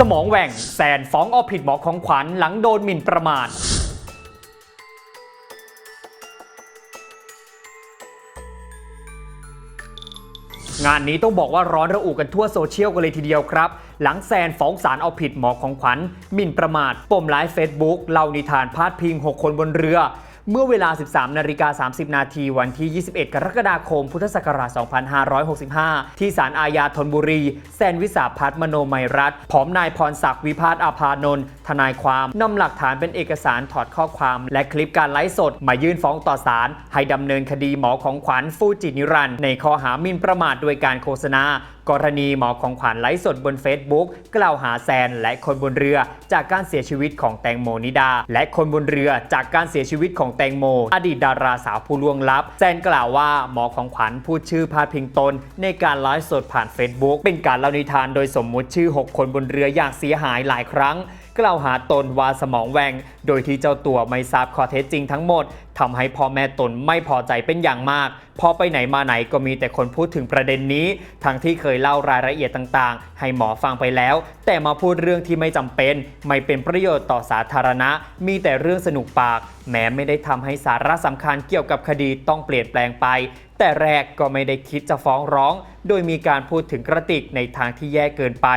สมองแหว่งแซนฟ้องเอาผิดหมอของขวัญหลังโดนหมิ่นประมาทงานนี้ต้องบอกว่าร้อนระอุกันทั่วโซเชียลกันเลยทีเดียวครับ หลังแซนฟ้องศาลเอาผิดหมอของขวัญหมิ่นประมาทปมไลฟ์เฟซบุ๊กเล่านิทานพาดพิง 6 คนบนเรือ เมื่อเวลา 13นาฬิกา30 นาทีวันที่ 21 กรกฎาคม พุทธศักราช 2565 ที่ศาลอาญาธนบุรี แซนวิสาพัฒน์มโนมัยรัตน์พร้อมนายพรศักดิ์วิพาทอาภานนท์ทนายความนำหลักฐานเป็นเอกสารถอดข้อความ และคลิปการไลฟ์สด มายื่นฟ้องต่อศาลให้ดำเนินคดีหมอของขวัญฟูจินิรันในข้อหาหมิ่นประมาทโดยการโฆษณากรณีหมอของขวัญไลฟ์สดบน Facebook กล่าวหาแซนและคนบนเรือจากการเสียชีวิตของแตงโมนิดา และคนบนเรือจากการเสียชีวิตของแตงโม อดีตดาราสาวผู้ล่วงลับแซนกล่าวว่าหมอของขวัญพูดชื่อพาดพิงตน ในการไลฟ์สดผ่าน Facebook เป็นการเล่านิทานโดยสมมุติชื่อ 6 คนบนเรืออย่างเสียหายหลายครั้ง กล่าวหาตนว่าสมองแหวงโดยที่เจ้าตัวไม่ทราบข้อเท็จจริงทั้งหมดทำให้พ่อแม่ตนไม่พอใจเป็นอย่างมาก พอไปไหนมาไหนก็มีแต่คนพูดถึงประเด็นนี้ ทั้งที่เคยเล่ารายละเอียดต่างๆ ให้หมอฟังไปแล้ว แต่มาพูดเรื่องที่ไม่จำเป็น ไม่เป็นประโยชน์ต่อสาธารณะ มีแต่เรื่องสนุกปาก แม้ไม่ได้ทำให้สาระสำคัญเกี่ยวกับคดีต้องเปลี่ยนแปลงไป แต่แรกก็ไม่ได้คิดจะฟ้องร้อง โดยมีการพูดถึงกระติกในทางที่แย่เกินไป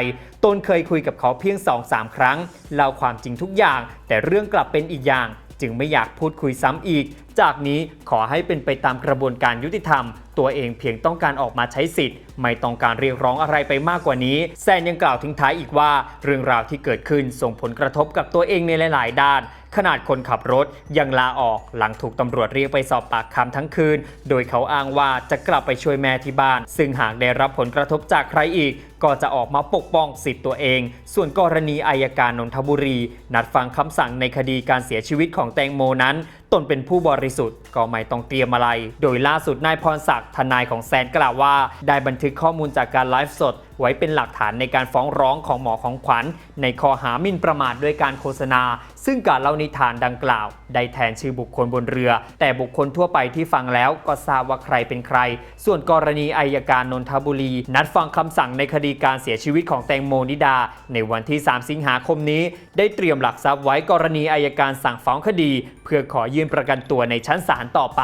ตนเคยคุยกับเขาเพียง 2-3 ครั้งเล่าความจริงทุกอย่าง แต่เรื่องกลับเป็นอีกอย่าง จึงไม่อยากพูดคุยซ้ำอีก จากนี้ขอให้เป็นไปตามกระบวนการยุติธรรม ตัวเองเพียงต้องการออกมาใช้สิทธิ์ ไม่ต้องการเรียกร้องอะไรไปมากกว่านี้ แซนยังกล่าวทิ้งท้ายอีกว่า เรื่องราวที่เกิดขึ้นส่งผลกระทบกับตัวเองในหลาย ๆ ด้านขนาดคนขับรถยังลาออกหลังถูกตำรวจเรียกไปสอบปากคำทั้งคืน โดยเขาอ้างว่าจะกลับไปช่วยแม่ที่บ้าน ซึ่งหากได้รับผลกระทบจากใครอีก ก็จะออกมาปกป้องสิทธิ์ตัวเอง ส่วนกรณีอายการนนทบุรี นัดฟังคำสั่งในคดีการเสียชีวิตของแตงโมนั้น ตนเป็นผู้บริสุทธิ์ก็ไม่ต้องเตรียมอะไร โดยล่าสุดนายพรศักดิ์ทนายของแซนกล่าวว่า ได้บันทึกข้อมูลจากการไลฟ์สด ไว้เป็นหลักฐานในการฟ้องร้องของหมอของขวัญ ในข้อหาหมิ่นประมาทด้วยการโฆษณา ซึ่งการเล่านิทานดังกล่าว ได้แทนชื่อบุคคลบนเรือ แต่บุคคลทั่วไปที่ฟังแล้วก็ทราบว่าใครเป็นใคร ส่วนกรณีอายการนนทบุรี นัดฟังคำสั่งในคดีการเสียชีวิตของแตงโมนิดา ในวันที่ 3 สิงหาคมนี้ ได้เตรียมหลักทรัพย์ไว้กรณีอายการสั่งฟ้องคดี เพื่อขอยื่นประกันตัวในชั้นศาลต่อไป